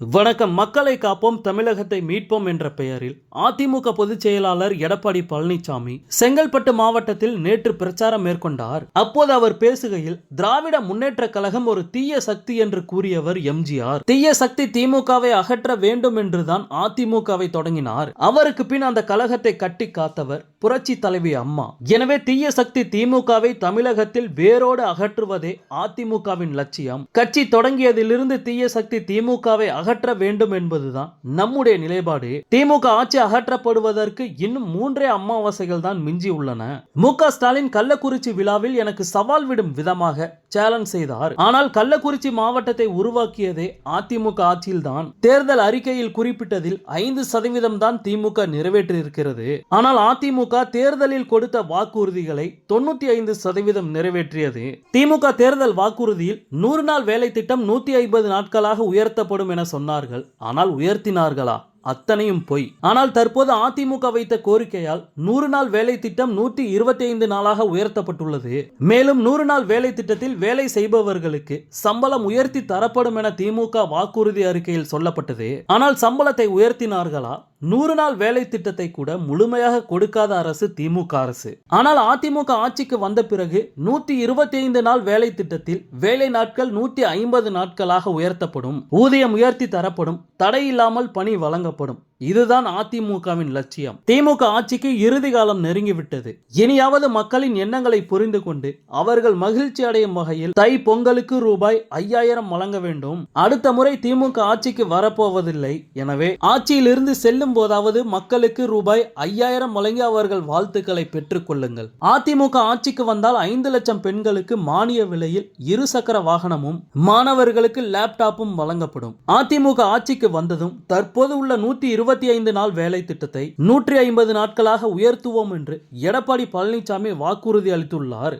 வணக்கம் மக்களை காப்போம் தமிழகத்தை மீட்போம் என்ற பெயரில் அதிமுக பொதுச் செயலாளர் எடப்பாடி பழனிசாமி செங்கல்பட்டு மாவட்டத்தில் நேற்று பிரச்சாரம் மேற்கொண்டார். அப்போது அவர் பேசுகையில் திராவிட முன்னேற்ற கழகம் ஒரு தீய சக்தி என்று கூறியவர் எம்ஜிஆர். தீய சக்தி திமுகவை அகற்ற வேண்டும் என்றுதான் அதிமுகவை தொடங்கினார். அவருக்கு பின் அந்த கழகத்தை கட்டி காத்தவர் புரட்சி தலைவி அம்மா. எனவே தீய சக்தி திமுகவை தமிழகத்தில் வேரோடு அகற்றுவதே அதிமுகவின் லட்சியம். கட்சி தொடங்கியதிலிருந்து தீய சக்தி திமுகவை அகற்ற வேண்டும் என்பதுதான் நம்முடைய நிலைப்பாடு. திமுக ஆட்சி அகற்றப்படுவதற்கு இன்னும் மூன்றே அமாவாசைகள் தான் மிஞ்சி உள்ளன. மு க ஸ்டாலின் கள்ளக்குறிச்சி விழாவில் எனக்கு சவால் விடும் விதமாக சேலஞ்ச் செய்தார். ஆனால் கள்ளக்குறிச்சி மாவட்டத்தை உருவாக்கியதே அதிமுக ஆட்சியில்தான். தேர்தல் அறிக்கையில் குறிப்பிட்டதில் ஐந்து சதவீதம் தான் திமுக நிறைவேற்றியிருக்கிறது. ஆனால் அதிமுக திமுக தேர்தலில் கொடுத்த வாக்குறுதிகளை தொண்ணூத்தி ஐந்து சதவீதம் நிறைவேற்றியது. திமுக தேர்தல் வாக்குறுதியில் நூறு நாள் வேலை திட்டம் நூத்தி ஐம்பது நாட்களாக உயர்த்தப்படும் என சொன்னார்கள். ஆனால் உயர்த்தினார்களா? அத்தனையும் பொய். ஆனால் தற்போது அதிமுக வைத்த கோரிக்கையால் நூறு நாள் வேலை திட்டம் நூற்றி இருபத்தி ஐந்து நாளாக உயர்த்தப்பட்டுள்ளது. மேலும் நூறு நாள் வேலை திட்டத்தில் வேலை செய்பவர்களுக்கு சம்பளம் உயர்த்தி தரப்படும் என திமுக வாக்குறுதி அறிக்கையில் சொல்லப்பட்டது. ஆனால் சம்பளத்தை உயர்த்தினார்களா? நூறு நாள் வேலை திட்டத்தை கூட முழுமையாக கொடுக்காத அரசு திமுக அரசு. ஆனால் அதிமுக ஆட்சிக்கு வந்த பிறகு நூத்தி இருபத்தி ஐந்து நாள் வேலை திட்டத்தில் வேலை நாட்கள் நூத்தி ஐம்பது நாட்களாக உயர்த்தப்படும் ஊதியம் உயர்த்தி தரப்படும் தடையில்லாமல் பணி வழங்கப்படும். இதுதான் அதிமுகவின் லட்சியம். திமுக ஆட்சிக்கு இறுதி காலம் நெருங்கிவிட்டது இனியாவது மக்களின் எண்ணங்களை புரிந்து கொண்டு அவர்கள் மகிழ்ச்சி அடையும் வகையில் தை பொங்கலுக்கு ரூபாய் ஐயாயிரம் வழங்க வேண்டும். அடுத்த முறை திமுக ஆட்சிக்கு வரப்போவதில்லை. எனவே ஆட்சியிலிருந்து செல்லும் போதாவது மக்களுக்கு ரூபாய் ஐயாயிரம் வழங்கி அவர்கள் வாழ்த்துக்களை பெற்றுக் கொள்ளுங்கள். அதிமுக ஆட்சிக்கு வந்தால் ஐந்து லட்சம் பெண்களுக்கு மானிய விலையில் இருசக்கர வாகனமும் மாணவர்களுக்கு லேப்டாப்பும் வழங்கப்படும். அதிமுக ஆட்சிக்கு வந்ததும் தற்போது உள்ள நூத்தி இருபது இருபத்தி ஐந்து நாள் வேலை திட்டத்தை நூற்றி ஐம்பது நாட்களாக உயர்த்துவோம் என்று எடப்பாடி பழனிசாமி வாக்குறுதி அளித்துள்ளார்.